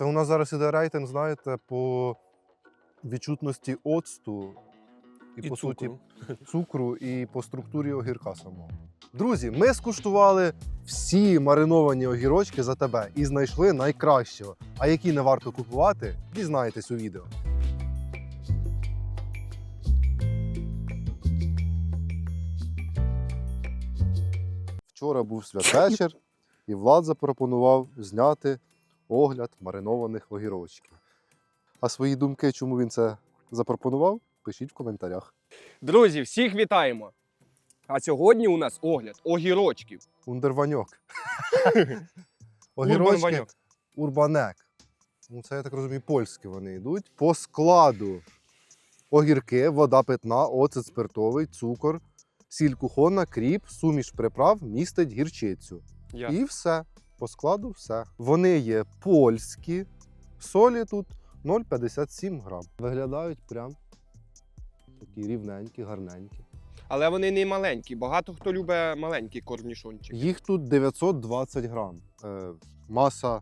Це у нас зараз іде рейтинг, знаєте, по відчутності оцту і, по суті цукру і по структурі огірка самого. Друзі, ми скуштували всі мариновані огірочки за тебе і знайшли найкращого. А які не варто купувати, дізнаєтесь у відео. Вчора був святвечір, і Влад запропонував зняти огляд маринованих огірочків. А свої думки, чому він це запропонував, пишіть в коментарях. Друзі, всіх вітаємо! А сьогодні у нас огляд огірочків. Ундерваньок. Огірочки Урбанек. Ну, це, я так розумію, польські вони йдуть. По складу огірки, вода питна, оцет спиртовий, цукор, сіль кухонна, кріп, суміш приправ містить гірчицю. Я. І все. По складу все. Вони є польські, солі тут 0,57 грам. Виглядають прям такі рівненькі, гарненькі. Але вони не маленькі. Багато хто любить маленький корнішончик. Їх тут 920 грам. Е, маса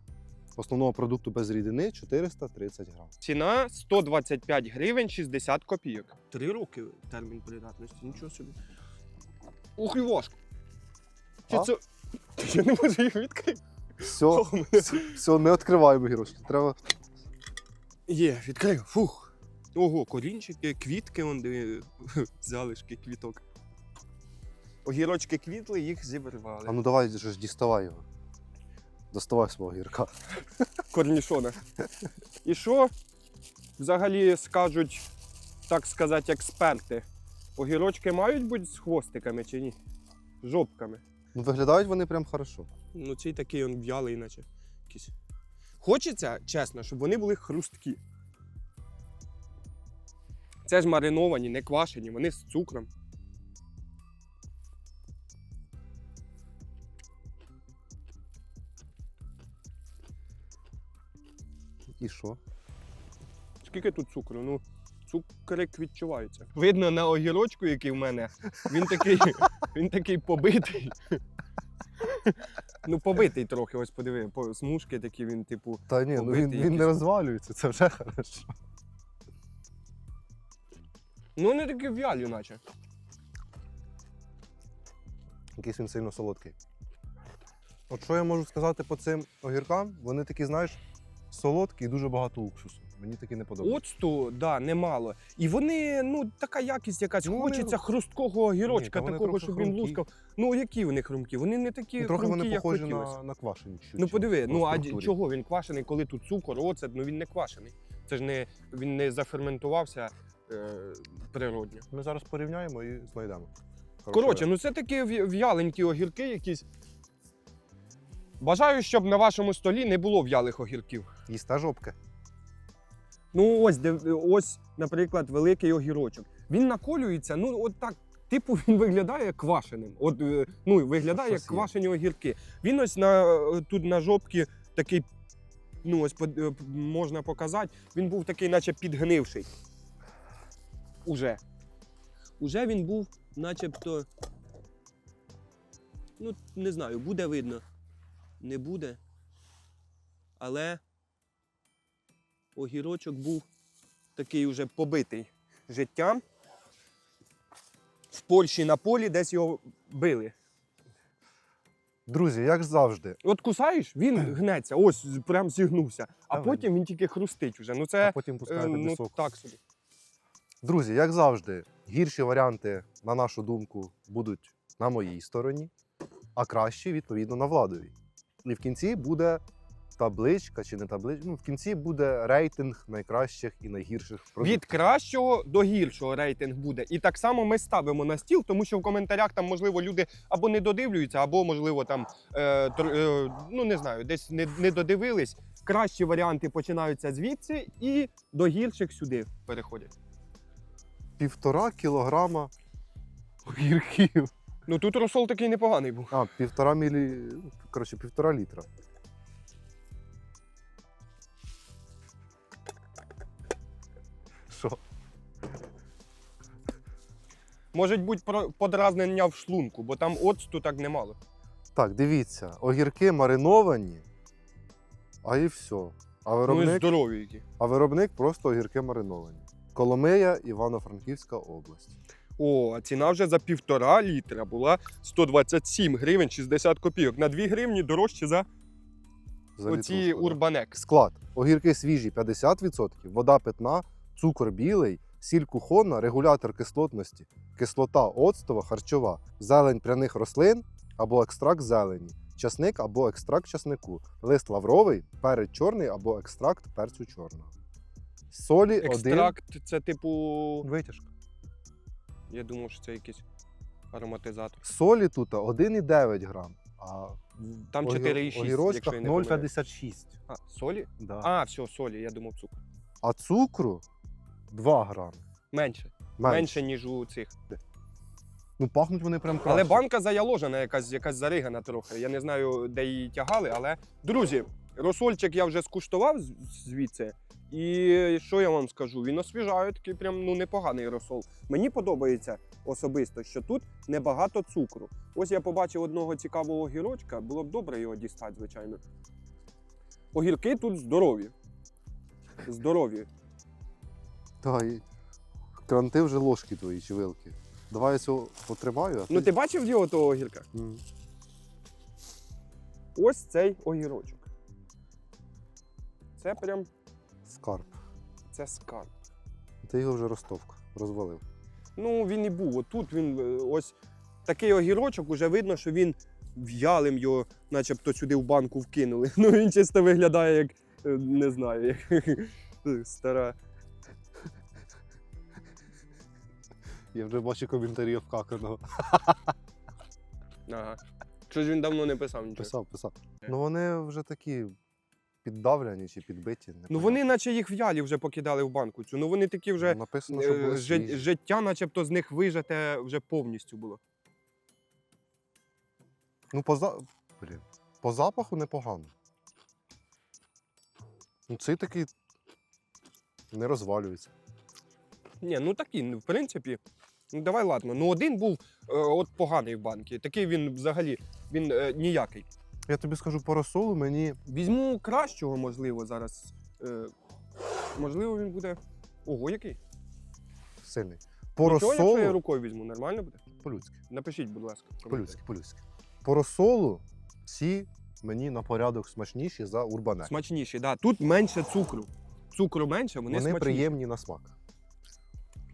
основного продукту без рідини 430 грам. Ціна 125 гривень 60 копійок. Три роки термін придатності, нічого собі. Ух і важко. Чи А? це. Я не можу їх відкрити. Все, мене- все, не відкриваємо гірочки. Треба. Є, відкрив. Фух. Ого, корінчики, квітки, он де залишки квіток. Огірочки квітли, їх зібрали. А ну давай же ж діставай його. Доставай свого гірка. корнішона. І що взагалі скажуть, так сказати, експерти? Огірочки мають бути з хвостиками чи ні? Жопками. Ну, виглядають вони прям хорошо. Ну, цей такий он в'ялий, наче якийсь. Хочеться, чесно, щоб вони були хрусткі. Це ж мариновані, не квашені, вони з цукром. І що? Скільки тут цукру? Ну, цукрик відчувається. Видно на огірочку, який в мене, він такий, він такий побитий. Ну, побитий трохи, ось подиви, по- смужки такі він, типу. Та ні, ну Побитий він, він якийсь. не розвалюється, це вже хорошо. Ну, не такі в'ялі, наче. Якийсь він сильно солодкий. От що я можу сказати по цим огіркам? Вони такі, знаєш, солодкі і дуже багато уксусу. Мені такі не подобаються. Оцту, да, немало. І вони, ну, така якість якась. Ну, вони- Хочеться хрусткого огірочка, Ні, та вони такого, трохи щоб він хрумкі. лускав. Ну, які вони хрумкі? Вони не такі Ну, трохи хрумкі, вони як похожі хотілося. на, на квашені. чуть-чуть Ну подиви, по ну а структурі. чого він квашений, коли тут цукор, оцет, ну він не квашений. Це ж не він не заферментувався е, природньо. Ми зараз порівняємо і знайдемо. Коротше, ну це такі в'я- в'яленькі огірки якісь. Бажаю, щоб на вашому столі не було в'ялих огірків. Їсте жопки. Ну ось, де, ось, наприклад, великий огірочок. Він наколюється, ну от так. Типу він виглядає квашеним. От, е, ну, виглядає як квашені огірки. Він ось на, е, тут на жопці такий, ну ось е, можна показати, він був такий, наче підгнивший. Уже. Уже він був начебто. Ну, не знаю, буде видно. Не буде. Але огірочок був такий уже побитий життям. В Польщі на полі десь його били. Друзі, як завжди, От кусаєш, він гнеться, ось прям зігнувся, а Та потім він тільки хрустить уже. Ну це а потім е, пускаєте ну, пісок. так собі. Друзі, як завжди, гірші варіанти, на нашу думку, будуть на моїй стороні, а кращі, відповідно, на владовій. І в кінці буде табличка чи не табличка. Ну, в кінці буде рейтинг найкращих і найгірших продуктів. Від кращого до гіршого рейтинг буде. І так само ми ставимо на стіл, тому що в коментарях там, можливо, люди або не додивлюються, або, можливо, там е, тр- е, ну не знаю, десь не, не додивились. Кращі варіанти починаються звідси і до гірших сюди переходять. Півтора кілограма огірків. Ну тут розсол такий непоганий був. А, півтора мілі. Коротше, півтора літра. Може бути подразнення в шлунку, бо там оцту так немало. Так, дивіться, огірки мариновані, а і все. А Ну і виробник, здорові які. а виробник просто огірки мариновані. Коломия, Івано-Франківська область. О, а ціна вже за півтора літра була 127 гривень 60 копійок. На 2 гривні дорожче за За оці урбанек. Склад. Огірки свіжі 50%, вода питна, цукор білий, сіль кухонна, регулятор кислотності, кислота оцтова, харчова, зелень пряних рослин або екстракт зелені, часник або екстракт часнику, лист лавровий, перець чорний або екстракт перцю чорного. Солі Екстракт це типу. Витяжка. Я думав, що це якийсь ароматизатор. Солі тут 1,9 грам, а Там огір- 4,6, якщо огірочках я не помиляюсь. 0,56. А, солі? Да. А, все, солі, я думав цукор. А цукру 2 грами. Менше. Менше. Менше, ніж у цих. Ну пахнуть вони прям краще. Але банка заяложена, якась, якась заригана трохи. Я не знаю, де її тягали, але. Друзі, розсольчик я вже скуштував звідси. І що я вам скажу? Він освіжає такий прям ну, непоганий розсол. Мені подобається особисто, що тут небагато цукру. Ось я побачив одного цікавого огірочка, було б добре його дістати, звичайно. Огірки тут здорові. Здорові. Та, і кранти вже ложки твої чи вилки. Давай я цього потримаю. А Ну ти бачив його того огірка? М. Ось цей огірочок. Це прям Скарб. це скарб. Ти його вже ростовка розвалив. Ну, він і був. Отут він е, ось такий огірочок, уже видно, що він в'ялим його, начебто сюди в банку вкинули. Ну він чисто виглядає як, е, не знаю, як стара. Я вже бачу коментарі вкаканого. Ага. Щось він давно не писав нічого. Писав, писав. Ну вони вже такі піддавлені чи підбиті. Ну вони, наче їх в'ялі вже покидали в банку. Цю. Ну вони такі вже написано, що е, були жит- свіжі. життя, начебто, з них вижите вже повністю було. Ну, по, за... Блін. по запаху непогано. Ну, цей такий не розвалюється. Ні, ну такі, ну, в принципі. Ну давай ладно. Ну один був е, от поганий в банки. Такий він взагалі він е, ніякий. Я тобі скажу по розсолу, мені Візьму кращого, можливо, зараз. Е, можливо, він буде. Ого, який? сильний. По Нічого, якщо я розсолу. рукою візьму, нормально буде? По-людськи. Напишіть, будь ласка. в. По-людськи, по-людськи. По розсолу ці мені на порядок смачніші за урбанек. Смачніші, да. Тут менше цукру. Цукру менше, вони, Вони смачніші. приємні на смак.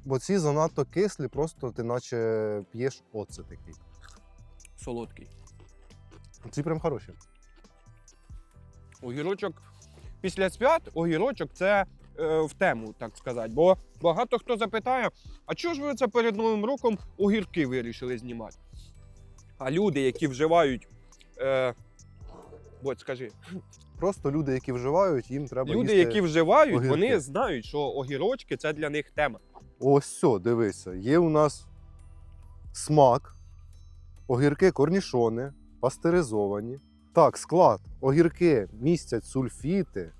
Бо ці занадто кислі, просто ти наче п'єш оце такий. Солодкий. Ці прям хороші. Огірочок. Після свят огірочок це е, в тему, так сказати. Бо багато хто запитає, а чого ж ви це перед Новим роком огірки вирішили знімати? А люди, які вживають. Е, Бодь, скажи, Просто люди, які вживають, їм треба люди, їсти. які вживають, огірки. вони знають, що огірочки це для них тема. Ось все, дивися. Є у нас смак, огірки корнішони, пастеризовані. Так, склад. Огірки містять сульфіти,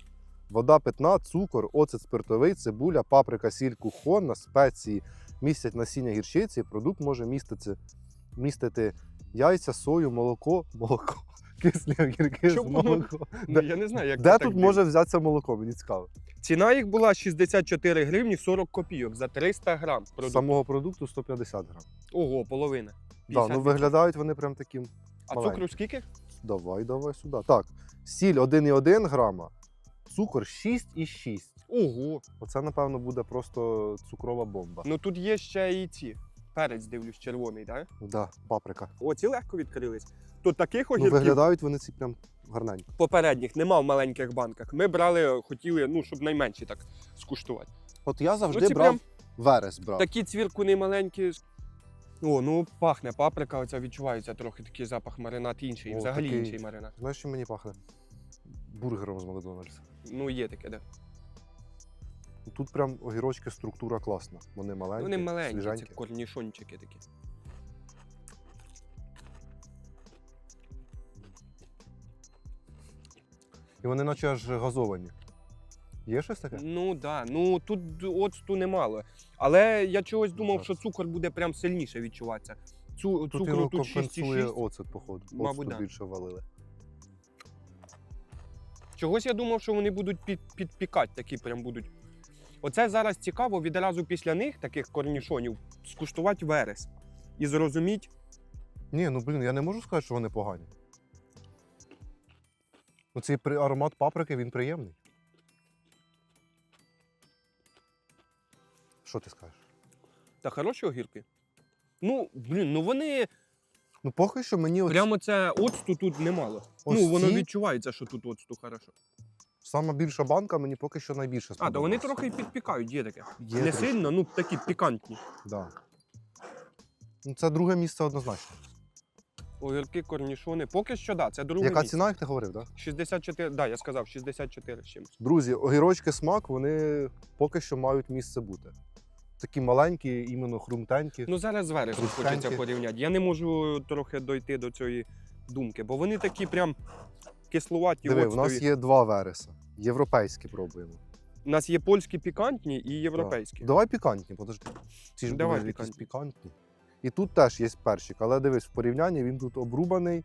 вода питна, цукор, оцет спиртовий, цибуля, паприка, сіль кухонна, спеції, містять насіння гірчиці. Продукт може містити, містити яйця, сою, молоко, молоко. Кислі огірки з Чому? молоком. Ну, Де, я не знаю, як де це тут так може взятися молоко? Мені цікаво. Ціна їх була 64 гривні 40 копійок за 300 грам. продукту. Самого продукту 150 грам. Ого, половина. Да, ну 50%. виглядають вони прям таким. А цукру скільки? Давай, давай сюди. Так, сіль 1,1 грама, цукор 6,6. Ого. Оце, напевно, буде просто цукрова бомба. Ну тут є ще і ці. Перець дивлюсь, червоний, так? Да, паприка. Оці легко відкрились. То таких Ну, виглядають вони ці прям гарненько. попередніх нема в маленьких банках. Ми брали, хотіли, ну, щоб найменші так скуштувати. От я завжди Ну, брав прям верес брав. такі цвіркуни маленькі. О, ну пахне паприка, оця відчувається трохи такий запах маринад інший, О, взагалі такий. інший маринад. Знаєш, що мені пахне? Бургером з Макдональдса. Ну, є таке, да. Тут прям огірочки структура класна. Вони маленькі, Вони маленькі, це свіженькі. корнішончики такі. І вони наче аж газовані. Є щось таке? Ну так, да. ну тут оцту немало. Але я чогось думав, Зараз. що цукор буде прям сильніше відчуватися. Цу, Тут цукру його тут 6,6. оцет, походу. Мабуть, Оцту да. більше валили. Чогось я думав, що вони будуть під, підпікати, такі прям будуть. Оце зараз цікаво відразу після них, таких корнішонів, скуштувати верес і зрозуміти, Ні, ну блін, я не можу сказати, що вони погані. Ну, цей аромат паприки він приємний. Що ти скажеш? та хороші огірки. Ну, блін, ну вони Ну, поки що мені ось прямо це оцту тут немало. Ось ну, воно ці? відчувається, що тут оцту хорошо. сама більша банка мені поки що найбільше А, то вони трохи підпікають, є таке. Є Не трішки. сильно, ну такі пікантні. Да. Ну, це друге місце однозначно. Огірки, корнішони. Поки що, да, це друге Яка ціна, як ти говорив, так? Да? 64, да, я сказав, 64 з чимось. Друзі, огірочки смак, вони поки що мають місце бути. Такі маленькі, іменно хрумтенькі. Ну зараз з Хрустенькі. хочеться порівняти. Я не можу трохи дойти до цієї думки, бо вони такі прям кислуваті, Диви, в нас є два вереса. Європейські пробуємо. У нас є польські пікантні і європейські. Давай пікантні, подожди. Ці ж Давай були якісь пікантні. І тут теж є перчик, але дивись, в порівнянні він тут обрубаний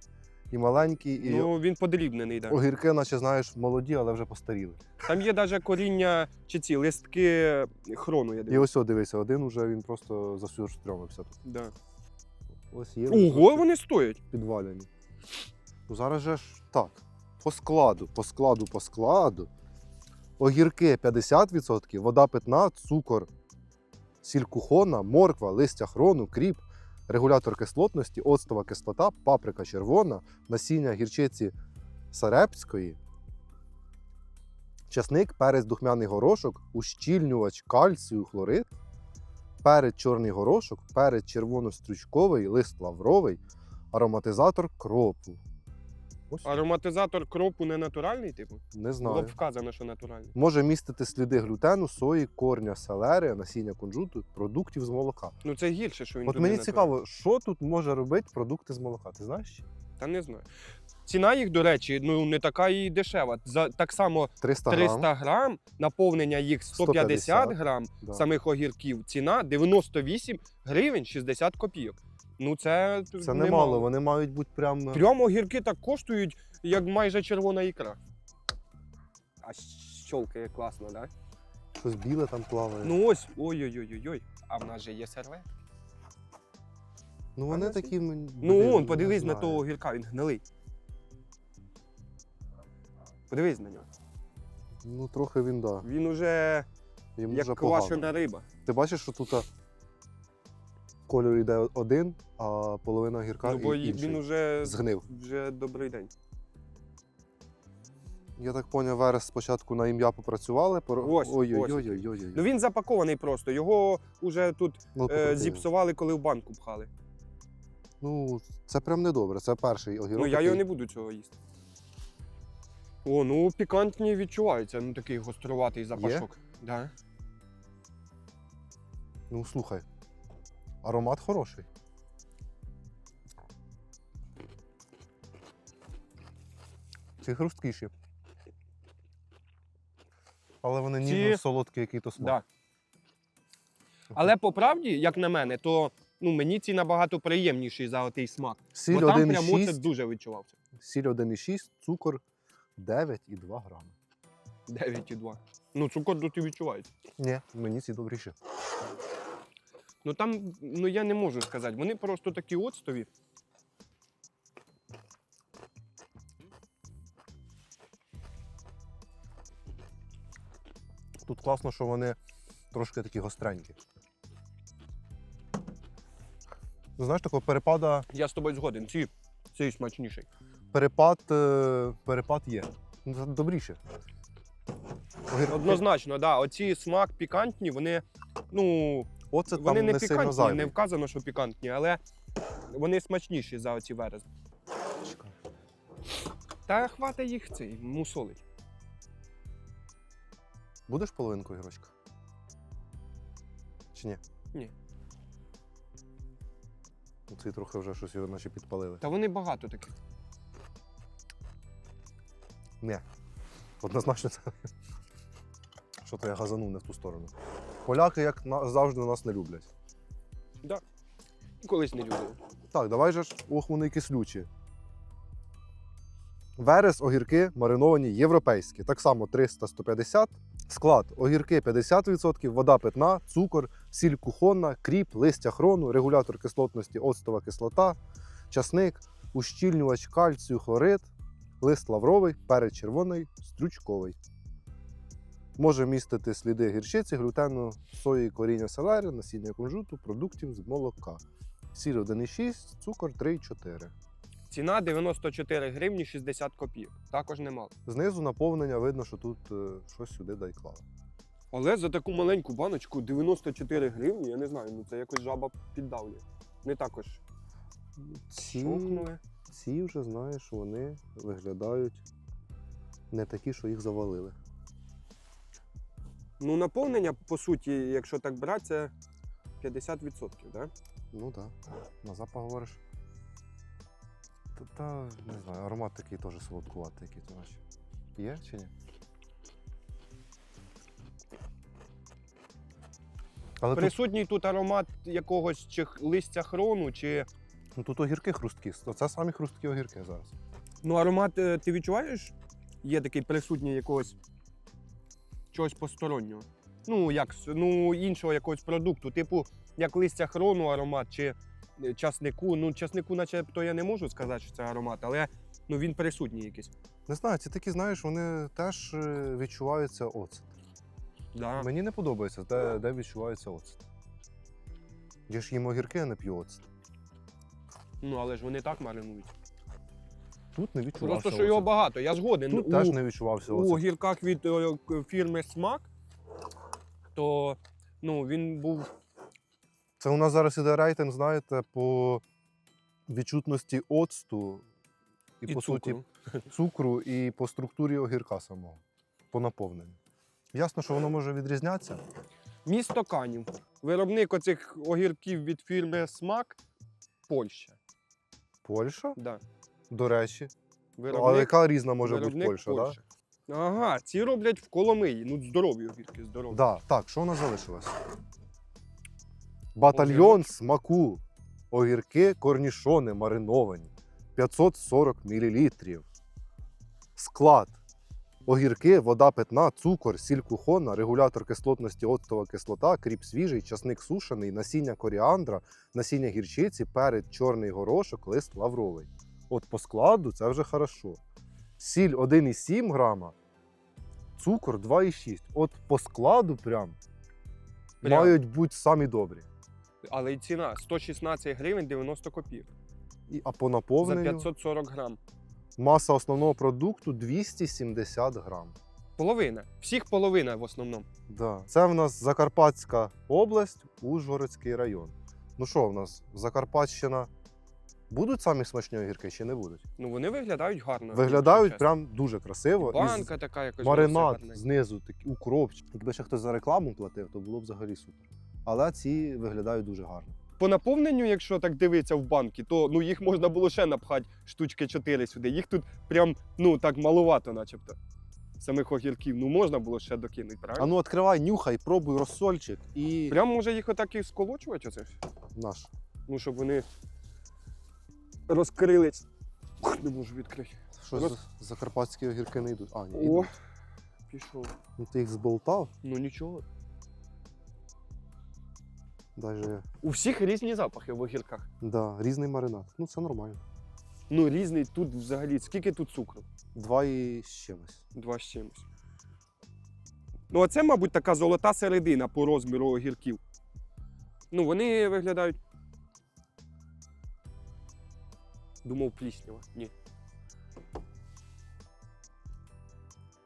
і маленький, і Ну він подрібнений, да. огірки, наче знаєш, молоді, але вже постаріли. Там є навіть коріння чи ці листки хрону, я І дивлюсь. ось, о, дивися, один уже він просто засюрстрьомився тут. Да. Ось є Ого, вони стоять. підвалені. Ну зараз же ж так. По складу, по складу, по складу. Огірки 50%, вода питна, цукор, сіль кухона, морква, листя хрону, кріп, регулятор кислотності, оцтова кислота, паприка червона, насіння гірчиці сарепської, часник, перець духмяний горошок, ущільнювач кальцію, хлорид, перець чорний горошок, перець червоно-стручковий, лист лавровий, ароматизатор кропу. Ось Ароматизатор кропу не натуральний, типу? не Було знаю. б вказано, що натуральний. Може містити сліди глютену, сої, корня, селери, насіння кунжуту, продуктів з молока. Ну це гірше, що він От тут мені не цікаво, що тут може робити продукти з молока. Ти знаєш? Та не знаю. Ціна їх, до речі, ну не така і дешева. За так само 300 300 грам. грам, наповнення їх 150, 150, грам Да. самих огірків. Ціна 98 гривень 60 копійок. Ну це, Це немало, вони мають бути прям. Прямо огірки так коштують, як майже червона ікра. А щолкає класно, так? Да? Щось біле там плаває. Ну, Ну ось, ой-ой-ой-ой. А в нас же є сервет. вони а такі. мені- Ну он, не подивись на знаю. того огірка, він гнилий. Подивись на нього. Ну, трохи він, да. Він уже Йому як погано. квашена риба. Ти бачиш, що тут а, кольор йде один, а половина гірка Ну, бо і- інший. він уже, згнив. вже добрий день. Я так поняв, Верес спочатку на ім'я попрацювали. Ой-ой-ой-ой-ой. Ну він запакований просто. Його вже тут Ну, е, зіпсували, коли в банку пхали. Ну, це прям недобре. Це перший огірок. Ну я його не буду цього їсти. О, ну пікантні відчуваються, ну такий гоструватий запашок. Да. Ну, слухай. Аромат хороший. Ці хрусткіші. Але вони Ці- ніжно солодкі, який то смак. Да. Але по правді, як на мене, то ну, мені ці набагато приємніші за отий смак. Сіль Бо там прямо це дуже відчувався. сіль 1,6, цукор 9,2 грами. 9,2. Ну, цукор тут і відчувається. Ні, мені ці добріші. Ну там, ну я не можу сказати. Вони просто такі оцтові. Тут класно, що вони трошки такі гостренькі. Ну, знаєш, такого перепада, Я з тобою згоден. Ці, цей смачніший. перепад, е, перепад є. Ну, добріше. Огірки- Однозначно, да. Оці смак пікантні, вони, ну, Оце вони там не не сильно пікантні, зайвий. не вказано, що пікантні, але вони смачніші за оці. Чекай. Та хвата їх цей мусолить. Будеш половинку огірочка? Чи ні? Ні. Ну, Ці трохи вже щось його наче підпалили. Та вони багато таких. Ні. Однозначно це. Що то я газанув не в ту сторону. Поляки, як завжди, нас не люблять. Так, Колись не любили. Так, давай же ж, ох, вони кислючі. Верес, огірки мариновані європейські. Так само 300-150. Склад огірки 50%, вода питна, цукор, сіль кухонна, кріп, листя хрону, регулятор кислотності, оцтова кислота, часник, ущільнювач кальцію, хлорид, лист лавровий, перець червоний, стручковий. Може містити сліди гірчиці, глютену, сої, коріння селери, насіння кунжуту, продуктів з молока. Сіль 1,6, цукор 3,4. Ціна 94 гривні 60 копійок. Також немало. Знизу наповнення видно, що тут е, щось сюди дай клали. Але за таку маленьку баночку 94 гривні, я не знаю, ну це якось жаба піддавлює. Не також Ці, ці вже знаєш, вони виглядають не такі, що їх завалили. Ну, наповнення, по суті, якщо так брати, це 50%, да? Ну так, на запах говориш. Та, та не знаю, аромат такий теж солодкуватий, який то наче. Є чи ні? Але Присутній тут аромат якогось чи листя хрону, чи. ну, тут огірки хрусткі. Це самі хрусткі огірки зараз. Ну, аромат е, ти відчуваєш? Є такий присутній якогось чогось постороннього. Ну, як ну, іншого якогось продукту, типу, як листя хрону аромат чи е, часнику. Ну, часнику, начебто, я не можу сказати, що це аромат, але ну, він присутній якийсь. Не знаю, ці такі, знаєш, вони теж е, відчуваються оцет. Да. Мені не подобається, де, де відчувається оцет. Я ж їм огірки, а не п'ю оцет. Ну, але ж вони так маринують. Тут не відчувався Просто що його багато, я згоден. Тут у, теж не відчувався у оцет. огірках від е, к- фірми Смак, то ну, він був Це у нас зараз іде рейтинг, знаєте, по відчутності оцту і, і по цукру. суті цукру, і по структурі огірка самого, по наповненню. Ясно, що воно може відрізнятися. Місто Канів. Виробник оцих огірків від фірми Смак Польща. Польща, Да. До речі. Виробник, Але яка різна може бути Польща, так? Да? Ага, ці роблять в Коломиї. Ну, здорові огірки, здорові. Да. Так, що у нас залишилось? Батальйон смаку. Огірки корнішони мариновані. 540 мл. Склад. Огірки, вода питна, цукор, сіль кухонна, регулятор кислотності оцтова кислота, кріп свіжий, часник сушений, насіння коріандра, насіння гірчиці, перець, чорний горошок, лист лавровий. От по складу це вже хорошо. Сіль 1,7 грама, цукор 2,6. От по складу прям, Прям. мають бути самі добрі. Але й ціна 116 гривень 90 копійок. І, а по За наповненню 540 грам. маса основного продукту 270 грам. Половина. Всіх половина в основному. Да. Це в нас Закарпатська область, Ужгородський район. Ну що в нас, Закарпатщина будуть самі смачні огірки чи не будуть? Ну вони виглядають гарно. Виглядають прям дуже красиво. І Банка така якось. маринад знизу, такий укропчик. Якби ще хтось за рекламу платив, то було б взагалі супер. Але ці виглядають дуже гарно. По наповненню, якщо так дивитися в банки, то ну їх можна було ще напхати штучки 4 сюди. Їх тут прям ну так малувато, начебто. Самих огірків. Ну можна було ще докинути, правильно? А ну відкривай, нюхай, пробуй розсольчик і Прям може їх отак і сколочувати оце? наш. Ну, щоб вони розкрились. Ух, Не можу відкрити. Що Роз- за закарпатські огірки не йдуть? А, ні, О, йдуть. пішов. Ну ти їх зболтав, Ну нічого. даже У всіх різні запахи в огірках. да, різний маринад. Ну це нормально. Ну, різний тут взагалі. Скільки тут цукру? Два і з чимось. Два з чимось. Ну, а це, мабуть, така золота середина по розміру огірків. Ну, вони виглядають. Думав, пліснява. Ні.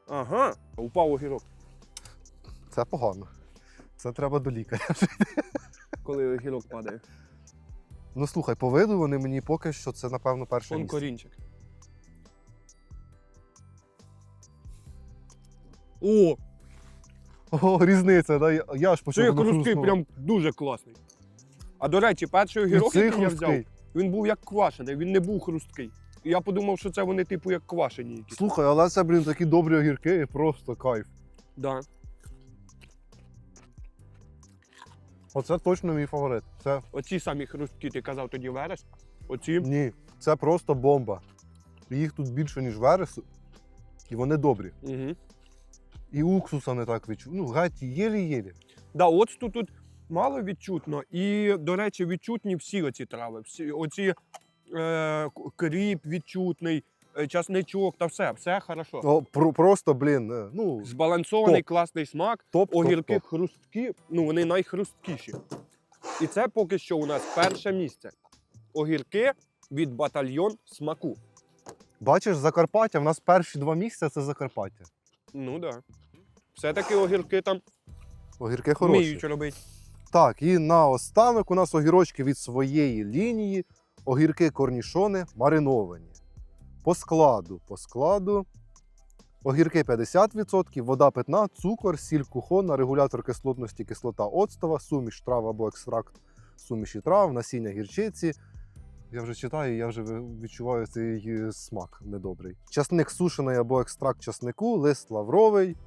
Ага, упав огірок. Це погано. Це треба до лікаря. коли огірок падає. Ну слухай, по виду вони мені поки що це, напевно, перше Вон місце. корінчик. О, О, різниця, да? Я- Я ж почав. цей воно хрустнуло. прям дуже класний. А до речі, перший огірок, який я хрусткий. Він був як квашений, він не був хрусткий. І я подумав, що це вони, типу, як квашені якісь. Слухай, але це, блін, такі добрі огірки, просто кайф. Да. Оце точно мій фаворит. Це Оці самі хрусткі, ти казав тоді верес. Оці. ні, це просто бомба. Їх тут більше, ніж вересу. І вони добрі. Угу. І уксуса не так відчув. Ну, геть єлі-єлі. Да, оцту тут мало відчутно. І, до речі, відчутні всі оці трави. Всі, оці е, кріп відчутний, е, часничок та все, все хорошо. О, про, просто, блін, е, ну, Збалансований Топ. класний смак. топ, топ, Огірки топ. хрусткі, ну вони найхрусткіші. І це поки що у нас перше місце. Огірки від батальйон смаку. Бачиш, Закарпаття, в нас перші два місця це Закарпаття. Ну так. Да. Все-таки огірки там Огірки хороші. вміють робити. Так, і наостанок у нас огірочки від своєї лінії, огірки корнішони мариновані. По складу, по складу. Огірки 50%, вода питна, цукор, сіль кухонна, регулятор кислотності, кислота оцтова, суміш трав або екстракт суміші трав, насіння гірчиці. Я вже читаю, я вже відчуваю цей е, смак недобрий. Часник сушений або екстракт часнику, лист лавровий,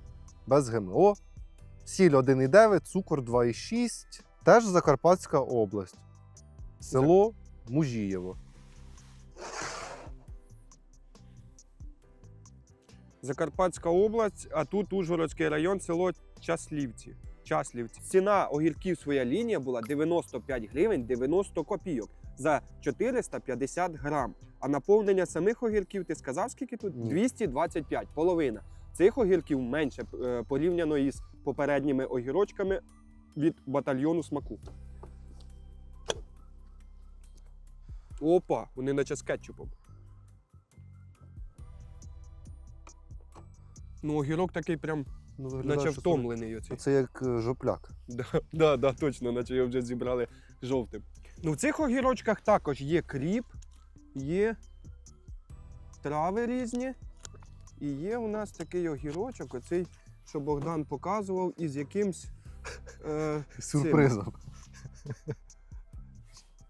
без ГМО, сіль 1,9, цукор 2,6. Теж Закарпатська область. Село Мужієво. Закарпатська область, а тут Ужгородський район, село Часлівці. Часлівці. Ціна огірків своя лінія була 95 гривень 90 копійок за 450 грам. А наповнення самих огірків, ти сказав, скільки тут? Ні. 225, половина. Цих огірків менше е, порівняно із попередніми огірочками від батальйону смаку. Опа, вони наче з кетчупом. Ну, огірок такий прям, Ну, виглядає, наче що втомлений оцей. Це, це як е, жопляк. Да, да, да, точно, наче його вже зібрали жовтим. Ну, в цих огірочках також є кріп, є трави різні. І є у нас такий огірочок, оцей, що Богдан показував, із якимсь. Е, Сюрпризом.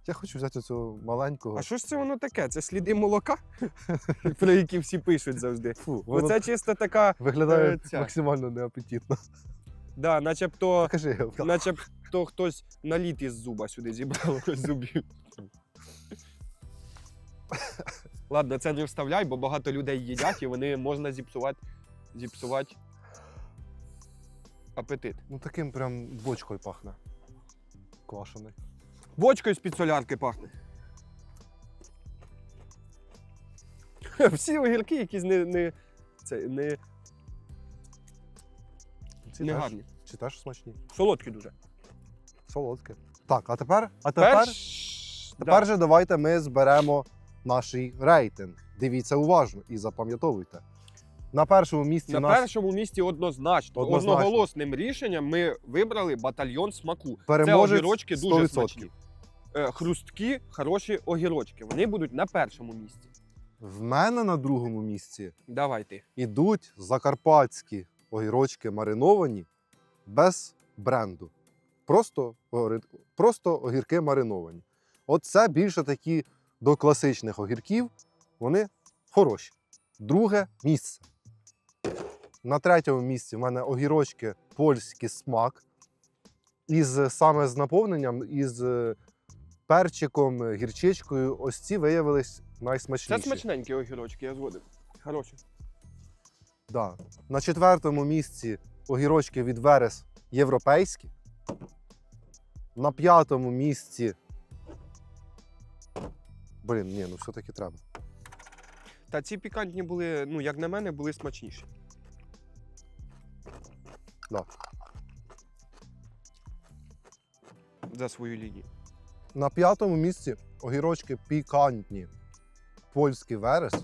Я хочу взяти цього маленького. а що ж це воно таке? Це сліди молока, про які всі пишуть завжди. Фу, воно Оце чисто така, виглядає е, ця. максимально неапетитно. да, начебто, Покажи його. начебто хтось наліт із зуба сюди зібрав зубів. Ладно, це не вставляй, бо багато людей їдять і вони можна зіпсувати, зіпсувати апетит. Ну таким прям бочкою пахне. Квашений. Бочкою з-під солярки пахне. Всі огірки якісь не, не, це, не, Ці не теж, гарні. Чи теж смачні? Солодкі дуже. Солодке. Так, а тепер, а тепер, Перш- тепер да. же давайте ми зберемо наш рейтинг. Дивіться уважно і запам'ятовуйте. На першому місці На нас першому місці однозначно, Однозначно. одноголосним рішенням ми вибрали батальйон смаку. переможець Це огірочки дуже 100%. смачні. Е, Хрусткі, хороші огірочки. Вони будуть на першому місці. В мене на другому місці Давай ти. ідуть закарпатські огірочки мариновані без бренду. Просто, просто огірки мариновані. От це більше такі до класичних огірків. Вони хороші. Друге місце. На третьому місці в мене огірочки польський смак. Із саме з наповненням, із е, перчиком, гірчичкою. Ось ці виявились найсмачніші. Це смачненькі огірочки, я згоден. Хороші. Да. На четвертому місці огірочки від Верес європейські. На п'ятому місці. Блін, ні, ну все-таки треба. Та ці пікантні були, ну, як на мене, були смачніші. Да. За свою лінію. На п'ятому місці огірочки пікантні. Польський верес.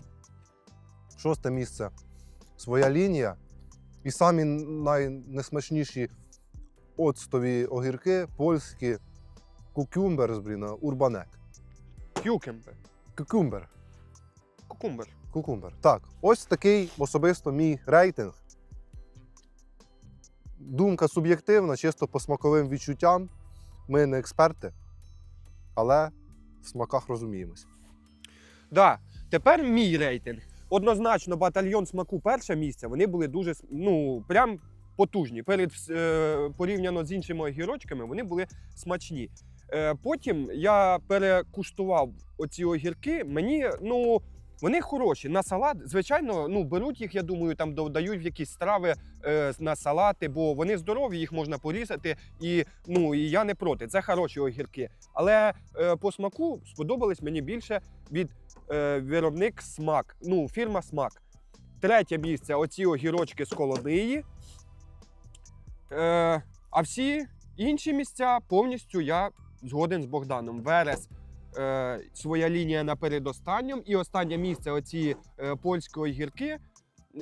Шосте місце своя лінія. І самі найнесмачніші оцтові огірки польські кукюмбер, блін, урбанек. Кюкембер. Кукюмбер. Кукумбер. Кукумбер. Так, ось такий особисто мій рейтинг. Думка суб'єктивна, чисто по смаковим відчуттям. Ми не експерти, але в смаках розуміємось. Да. Тепер мій рейтинг. Однозначно, батальйон смаку перше місце. Вони були дуже ну, прям потужні. Перед е, порівняно з іншими огірочками, вони були смачні. Е, потім я перекуштував оці огірки. Мені, ну, Вони хороші. На салат, звичайно, ну беруть їх, я думаю, там додають в якісь страви е, на салати, бо вони здорові, їх можна порізати. І ну і я не проти. Це хороші огірки. Але е, по смаку сподобались мені більше від е, виробник смак. Ну, фірма Смак. Третє місце оці огірочки з колодиї. Е, а всі інші місця повністю я згоден з Богданом. Верес, е, своя лінія на передостанньому. І останнє місце оці е, польські огірки.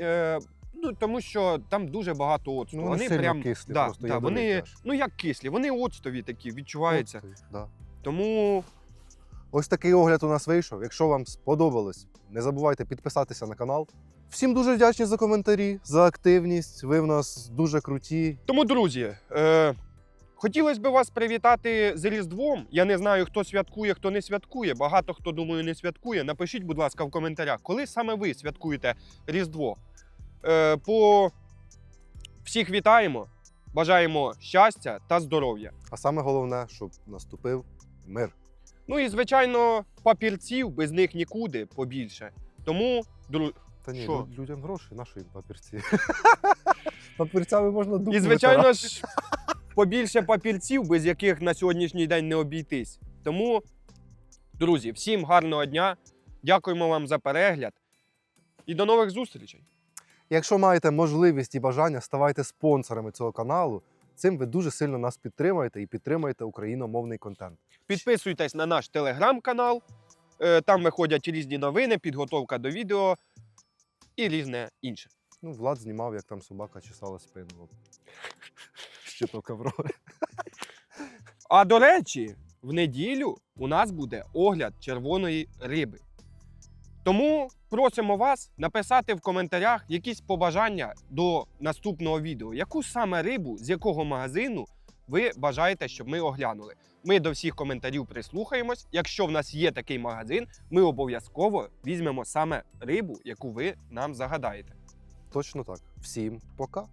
Е, ну, тому що там дуже багато оцту. Ну, вони сильно прям, кислі да, просто, да, ядовиті вони, аж. ну як кислі, вони оцтові такі, відчуваються. От да. Тому Ось такий огляд у нас вийшов. Якщо вам сподобалось, не забувайте підписатися на канал. Всім дуже вдячні за коментарі, за активність. Ви в нас дуже круті. Тому, друзі, е, хотілося б вас привітати з Різдвом. Я не знаю, хто святкує, хто не святкує. Багато хто думаю, не святкує. Напишіть, будь ласка, в коментарях, коли саме ви святкуєте Різдво. Е, по всіх вітаємо, бажаємо щастя та здоров'я. А саме головне, щоб наступив мир. Ну і звичайно, папірців без них нікуди побільше. Тому, дру... Та ні, Що? лю- людям гроші, наші папірці. Папірцями можна дупу і звичайно ж, побільше папірців, без яких на сьогоднішній день не обійтись. Тому, друзі, всім гарного дня. Дякуємо вам за перегляд і до нових зустрічей. Якщо маєте можливість і бажання, ставайте спонсорами цього каналу. Цим ви дуже сильно нас підтримуєте і підтримуєте україномовний контент. Підписуйтесь на наш телеграм-канал. Е, Там виходять різні новини, підготовка до відео і різне інше. Ну, Влад знімав, як там собака чесала спину. От. Щиток Аврори. А до речі, в неділю у нас буде огляд червоної риби. Тому просимо вас написати в коментарях якісь побажання до наступного відео. Яку саме рибу, з якого магазину ви бажаєте, щоб ми оглянули. Ми до всіх коментарів прислухаємось. Якщо в нас є такий магазин, ми обов'язково візьмемо саме рибу, яку ви нам загадаєте. Точно так. Всім пока.